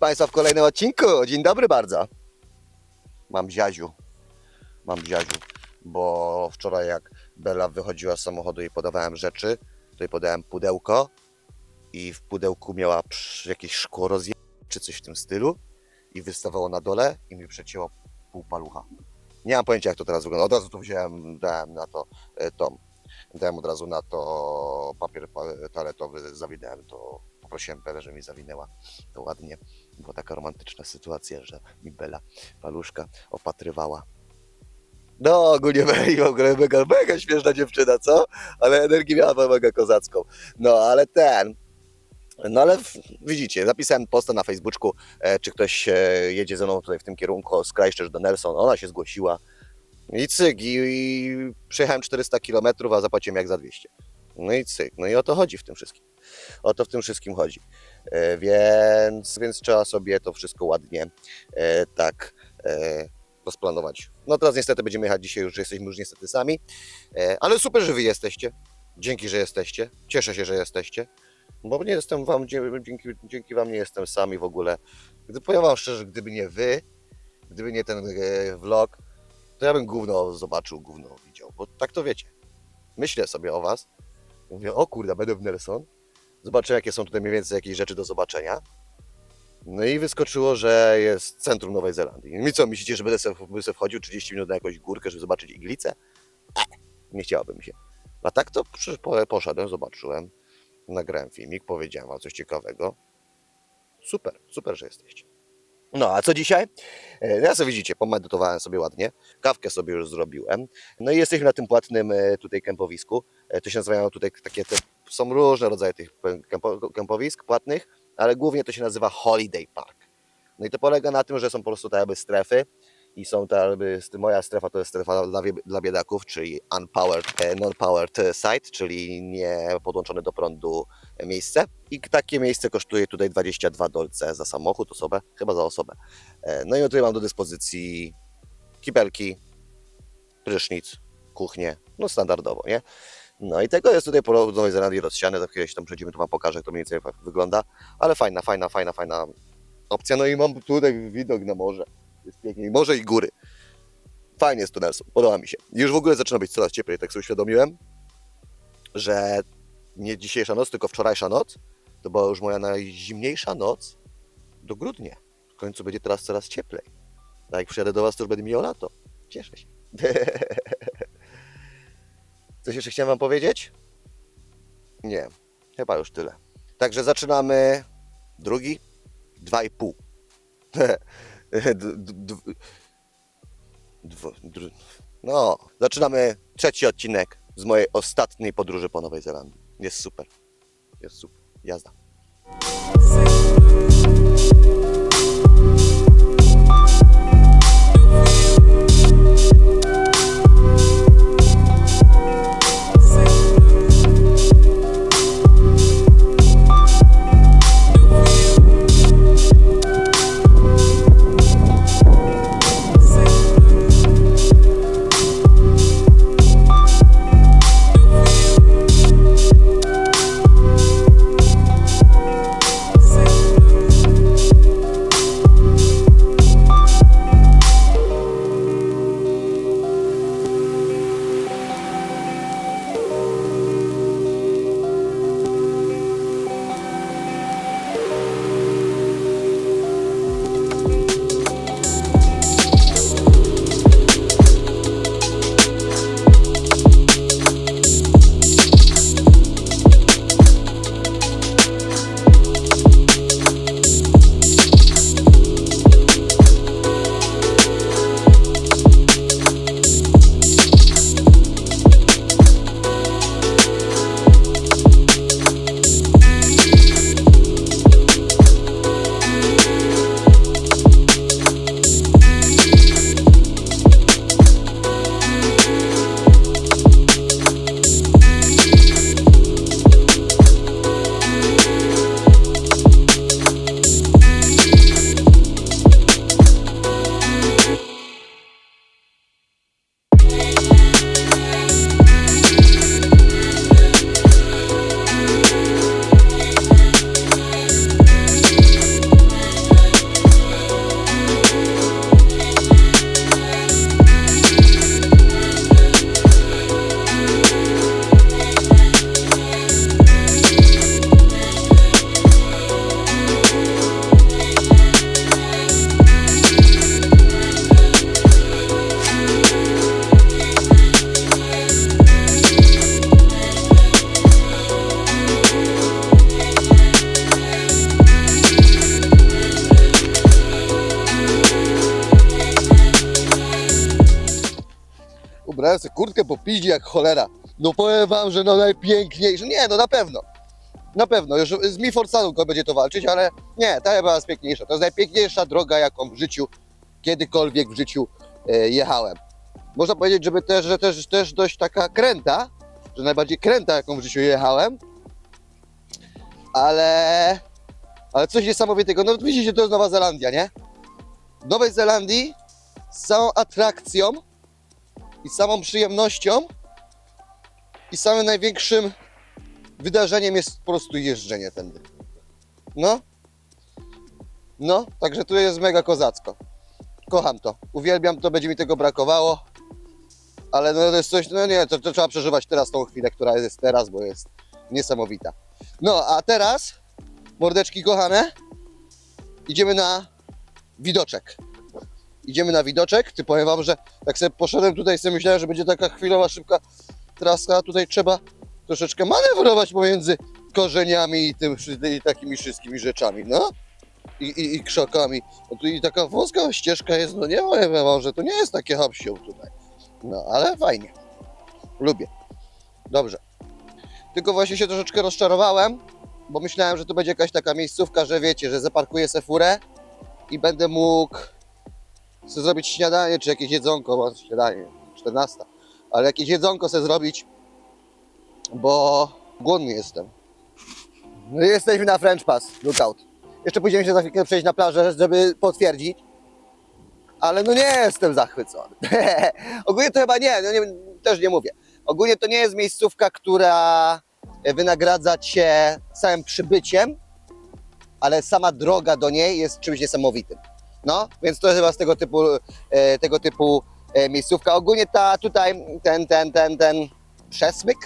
Państwa w kolejnym odcinku. Dzień dobry bardzo. Mam ziaziu. Mam ziaziu, bo wczoraj jak Bela wychodziła z samochodu i podawałem rzeczy, to jej podałem pudełko i w pudełku miała jakieś szkło rozje... czy coś w tym stylu i wystawało na dole i mi przecięło pół palucha. Nie mam pojęcia jak to teraz wygląda. Od razu to wziąłem, dałem na to e, tom. Dałem od razu na to papier pa- toaletowy, zawinąłem to. Poprosiłem Belę, żeby mi zawinęła to ładnie. Była taka romantyczna sytuacja, że mi Bela paluszka opatrywała. No, ogólnie Beli w ogóle mega, mega śmieszna dziewczyna, co? Ale energię miała mega kozacką. No, ale ten... No ale widzicie, zapisałem posta na Facebooku, e, czy ktoś e, jedzie ze mną tutaj w tym kierunku z Christchurch do Nelson. Ona się zgłosiła. I cyk, i, i przejechałem 400 km, a zapłaciłem jak za 200. No i cyk, no i o to chodzi w tym wszystkim. O to w tym wszystkim chodzi. E, więc, więc trzeba sobie to wszystko ładnie e, tak e, rozplanować. No teraz niestety będziemy jechać dzisiaj, już jesteśmy już niestety sami, ale super, że wy jesteście. Dzięki, że jesteście. Cieszę się, że jesteście. Bo nie jestem wam, dzięki, dzięki wam nie jestem sami w ogóle. Gdy powiem wam szczerze, gdyby nie wy, gdyby nie ten vlog, to ja bym gówno zobaczył, gówno widział. Bo tak to wiecie. Myślę sobie o was. Mówię, o kurde, będę w Nelson. Zobaczę, jakie są tutaj mniej więcej jakieś rzeczy do zobaczenia. No i wyskoczyło, że jest centrum Nowej Zelandii. I co, myślicie, że będę sobie, wchodził 30 minut na jakąś górkę, żeby zobaczyć iglicę? E, nie chciałoby mi się. A tak to poszedłem, zobaczyłem, nagrałem filmik, powiedziałem wam coś ciekawego. Super, super, że jesteście. No, a co dzisiaj? E, Ja sobie widzicie, pomedytowałem sobie ładnie, kawkę sobie już zrobiłem. No i jesteśmy na tym płatnym e, tutaj kępowisku. E, To się nazywają tutaj takie, te, są różne rodzaje tych kępo, kępowisk płatnych, ale głównie to się nazywa Holiday Park. No i to polega na tym, że są po prostu te jakby strefy i są te jakby, moja strefa to jest strefa dla, dla biedaków, czyli unpowered, e, non-powered site, czyli nie podłączone do prądu miejsce. I takie miejsce kosztuje tutaj 22 dolce za samochód, osobę, chyba za osobę. E, No i tutaj mam do dyspozycji kibelki, prysznic, kuchnię, no standardowo, nie? No i tego jest tutaj po Nowej Zelandii rozsiane, za się tam przejdziemy, to wam pokażę, jak to mniej więcej wygląda, ale fajna, fajna, fajna, fajna opcja. No i mam tutaj widok na morze, jest pięknie, i morze i góry. Fajnie jest tu Nelson, podoba mi się. Już w ogóle zaczyna być coraz cieplej, tak sobie uświadomiłem, że nie dzisiejsza noc, tylko wczorajsza noc, to była już moja najzimniejsza noc do grudnia. W końcu będzie teraz coraz cieplej. Tak jak przyjadę do Was, to już będę miał lato. Cieszę się. Coś jeszcze chciałem Wam powiedzieć? Nie, chyba już tyle. Także zaczynamy drugi, dwa i pół. No, zaczynamy trzeci odcinek z mojej ostatniej podróży po Nowej Zelandii. Jest super. Jest super. Jazda. Sobie kurtkę po piździe jak cholera. No powiem wam, że no najpiękniejsze. Nie, no na pewno. Na pewno, już z Mi Forsaną będzie to walczyć, ale nie, ta chyba jest piękniejsza. To jest najpiękniejsza droga, jaką w życiu, kiedykolwiek w życiu e, jechałem. Można powiedzieć, żeby też, że też, też dość taka kręta, że najbardziej kręta, jaką w życiu jechałem. Ale, ale coś niesamowitego. No widzicie, to jest Nowa Zelandia, nie? W Nowej Zelandii z całą atrakcją i samą przyjemnością i samym największym wydarzeniem jest po prostu jeżdżenie tędy. No. No, także tu jest mega kozacko. Kocham to. Uwielbiam to, będzie mi tego brakowało. Ale no to jest coś, no nie, to, to trzeba przeżywać teraz tą chwilę, która jest teraz, bo jest niesamowita. No, a teraz, mordeczki kochane, idziemy na widoczek. Idziemy na widoczek. Ty powiem wam, że tak sobie poszedłem tutaj, sobie myślałem, że będzie taka chwilowa, szybka trasa. Tutaj trzeba troszeczkę manewrować pomiędzy korzeniami i, tym, i takimi wszystkimi rzeczami, no. I, i, i krzakami. No tu i taka wąska ścieżka jest, no nie powiem wam, że to nie jest takie hapsią tutaj. No, ale fajnie. Lubię. Dobrze. Tylko właśnie się troszeczkę rozczarowałem, bo myślałem, że to będzie jakaś taka miejscówka, że wiecie, że zaparkuję se furę i będę mógł sobie zrobić śniadanie, czy jakieś jedzonko, bo śniadanie, 14, ale jakieś jedzonko sobie zrobić, bo głodny jestem. No jesteśmy na French Pass, lookout. Jeszcze pójdziemy się za chwilkę przejść na plażę, żeby potwierdzić, ale no nie jestem zachwycony. Ogólnie to chyba nie, no nie, też nie mówię. Ogólnie to nie jest miejscówka, która wynagradza cię samym przybyciem, ale sama droga do niej jest czymś niesamowitym. No, więc to jest chyba z tego typu, e, tego typu e, miejscówka. Ogólnie ta tutaj, ten, ten, ten, ten przesmyk,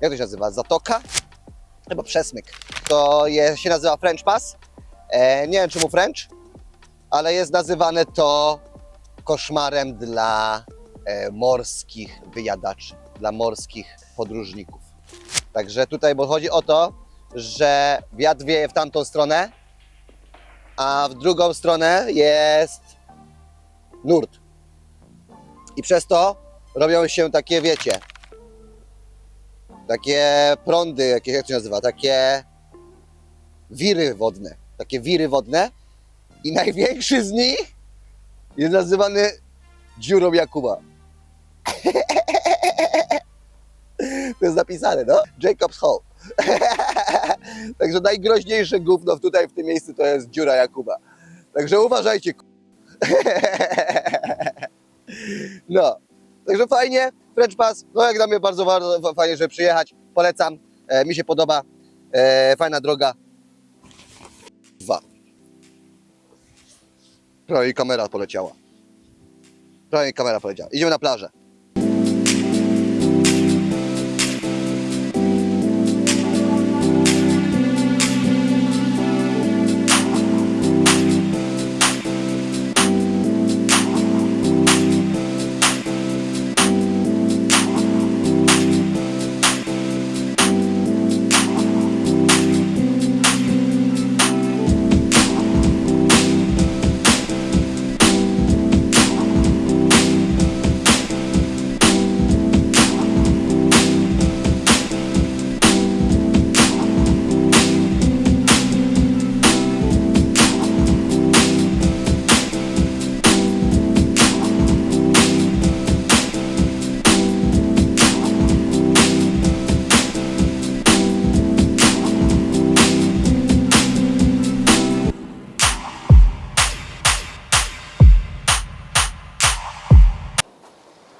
jak to się nazywa, zatoka? Chyba przesmyk. To jest, się nazywa French Pass. E, nie wiem czemu French, ale jest nazywane to koszmarem dla e, morskich wyjadaczy, dla morskich podróżników. Także tutaj, bo chodzi o to, że wiatr wieje w tamtą stronę, a w drugą stronę jest nurt. I przez to robią się takie, wiecie, takie prądy, jak się nazywa, takie wiry wodne, takie wiry wodne i największy z nich jest nazywany dziurą Jakuba. To jest napisane, no? Jacob's Hole. Także najgroźniejsze gówno tutaj w tym miejscu to jest dziura Jakuba. Także uważajcie. No, także fajnie. French Pass, no jak dla mnie bardzo, fajnie, żeby przyjechać. Polecam, e, mi się podoba. E, fajna droga. Dwa. Prawie i kamera poleciała. Prawie kamera poleciała. Idziemy na plażę.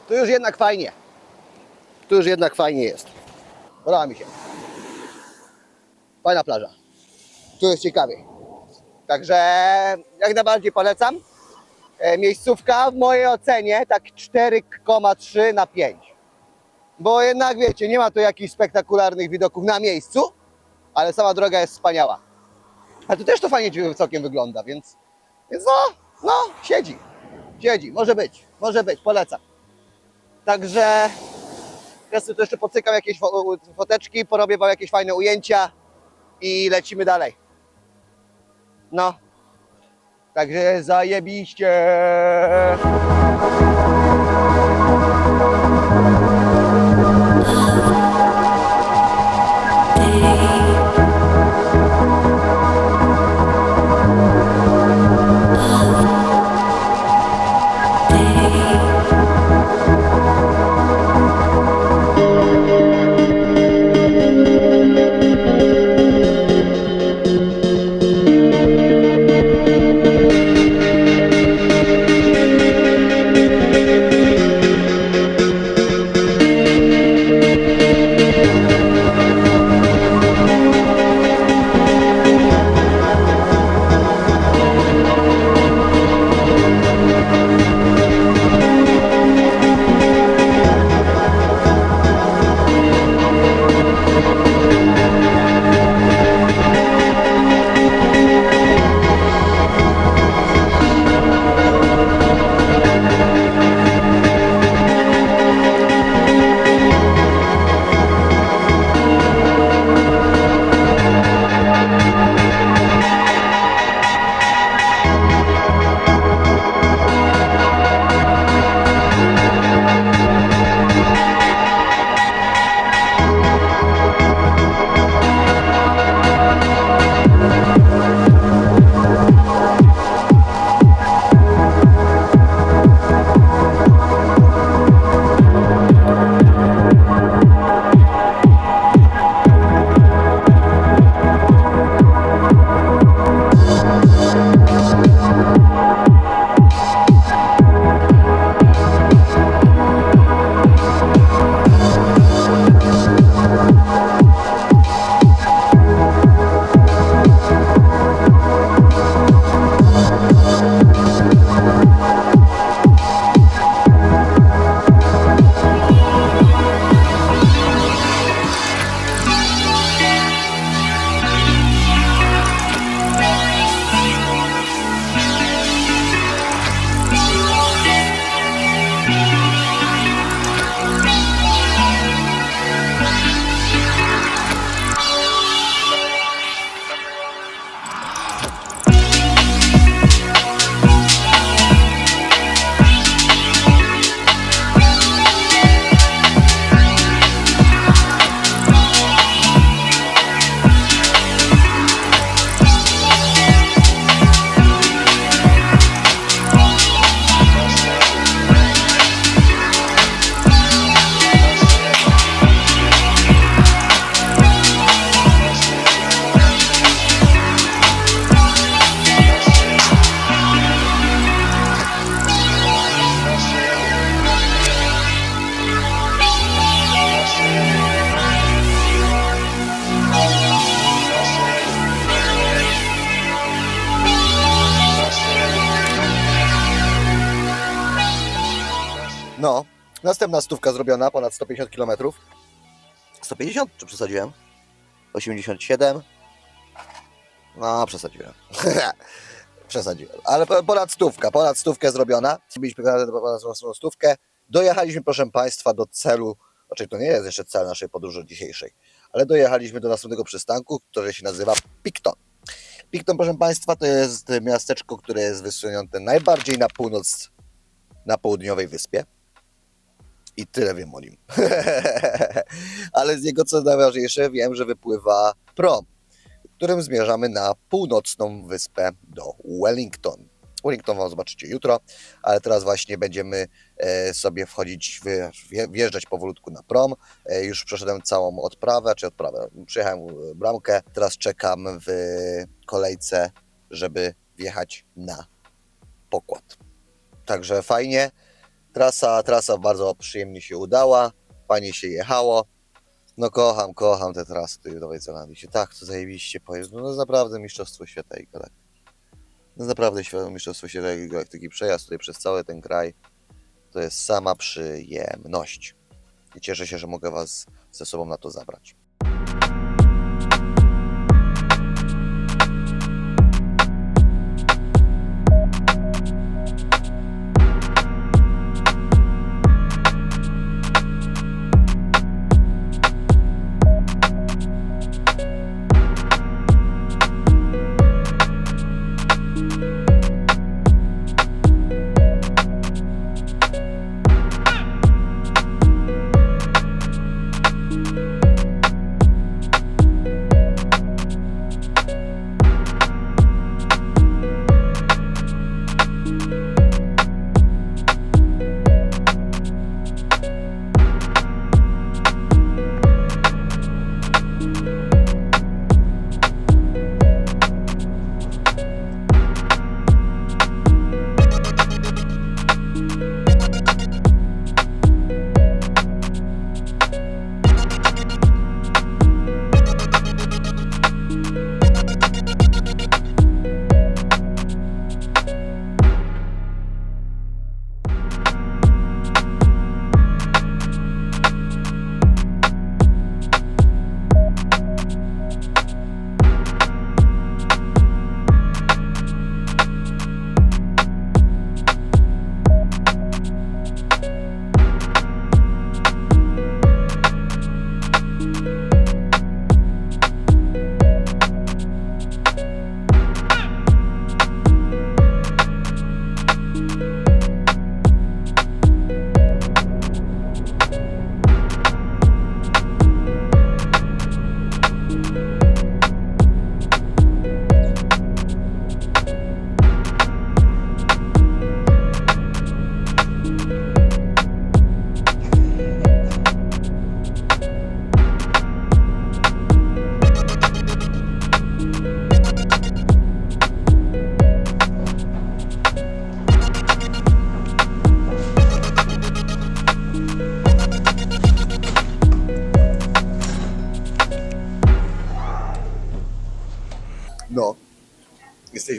Tu już jednak fajnie. Tu już jednak fajnie jest. Podoba mi się. Fajna plaża. Tu jest ciekawie. Także jak najbardziej polecam. E, Miejscówka w mojej ocenie tak 4,3 na 5. Bo jednak wiecie, nie ma tu jakichś spektakularnych widoków na miejscu, ale sama droga jest wspaniała. A tu też to fajnie całkiem wygląda, więc, więc no, no, siedzi. Siedzi, może być, może być, polecam. Także sobie tu jeszcze pocykam jakieś fo- foteczki, porobię wam jakieś fajne ujęcia i lecimy dalej. No. Także zajebiście. Następna stówka zrobiona, ponad 150 km. 150 czy przesadziłem? 87? No, przesadziłem. przesadziłem. Ale po- ponad stówka, ponad stówkę zrobiona. Byliśmy ponad stówkę. Dojechaliśmy, proszę Państwa, do celu. Znaczy, to nie jest jeszcze cel naszej podróży dzisiejszej, ale dojechaliśmy do następnego przystanku, który się nazywa Picton. Picton, proszę Państwa, to jest miasteczko, które jest wysunięte najbardziej na północ, na południowej wyspie. I tyle wiem o nim. Ale z niego co najważniejsze, wiem, że wypływa prom, którym zmierzamy na północną wyspę do Wellington. Wellington wam zobaczycie jutro, ale teraz właśnie będziemy e, sobie wchodzić, wjeżdżać powolutku na prom. E, Już przeszedłem całą odprawę, czy odprawę, przyjechałem bramkę, teraz czekam w kolejce, żeby wjechać na pokład. Także fajnie. Trasa, trasa bardzo przyjemnie się udała, fajnie się jechało. No kocham, kocham te trasy tutaj w Nowej Zelandii. Się tak to zajebiście pojeździ. No, to jest naprawdę mistrzostwo świata i galaktyki. No naprawdę światło mistrzostwo świata i galaktyki. Przejazd tutaj przez cały ten kraj to jest sama przyjemność. I cieszę się, że mogę Was ze sobą na to zabrać.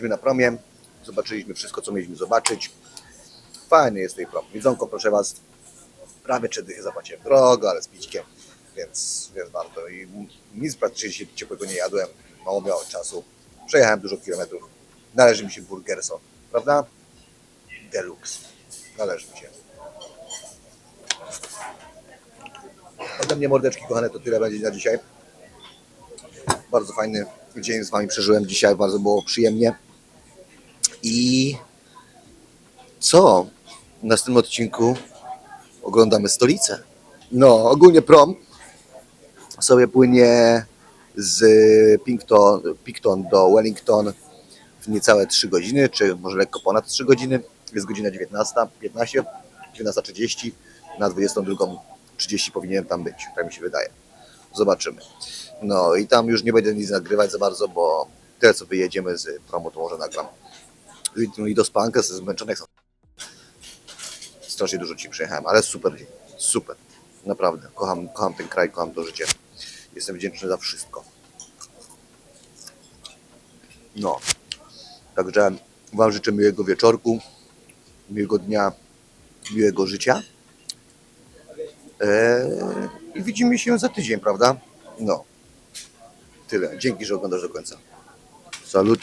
Byliśmy na promie, zobaczyliśmy wszystko, co mieliśmy zobaczyć. Fajny jest tej prom. Widzonko, proszę Was, prawie trzy dychy zapłaciłem. Drogo, ale z pićkiem, więc, więc warto. I nic praktycznie ciepłego nie jadłem, mało miałem czasu. Przejechałem dużo kilometrów. Należy mi się burgerso, prawda? Deluxe. Należy mi się. Ode mnie mordeczki kochane, to tyle będzie na dzisiaj. Bardzo fajny dzień z Wami przeżyłem dzisiaj, bardzo było przyjemnie. I co? W następnym odcinku oglądamy stolicę. No, ogólnie prom sobie płynie z Picton, Picton do Wellington w niecałe 3 godziny, czy może lekko ponad 3 godziny. Jest godzina 19.15, 19.30, na 22.30 powinienem tam być, tak mi się wydaje. Zobaczymy. No i tam już nie będę nic nagrywać za bardzo, bo tyle co wyjedziemy z promu, to może nagram. No i do spanka, zmęczony jak sam. Strasznie dużo ci przyjechałem, ale super super. Naprawdę, kocham, kocham ten kraj, kocham to życie. Jestem wdzięczny za wszystko. No, także Wam życzę miłego wieczorku, miłego dnia, miłego życia. Eee, I widzimy się za tydzień, prawda? No. Tyle. Dzięki, że oglądasz do końca. Salut.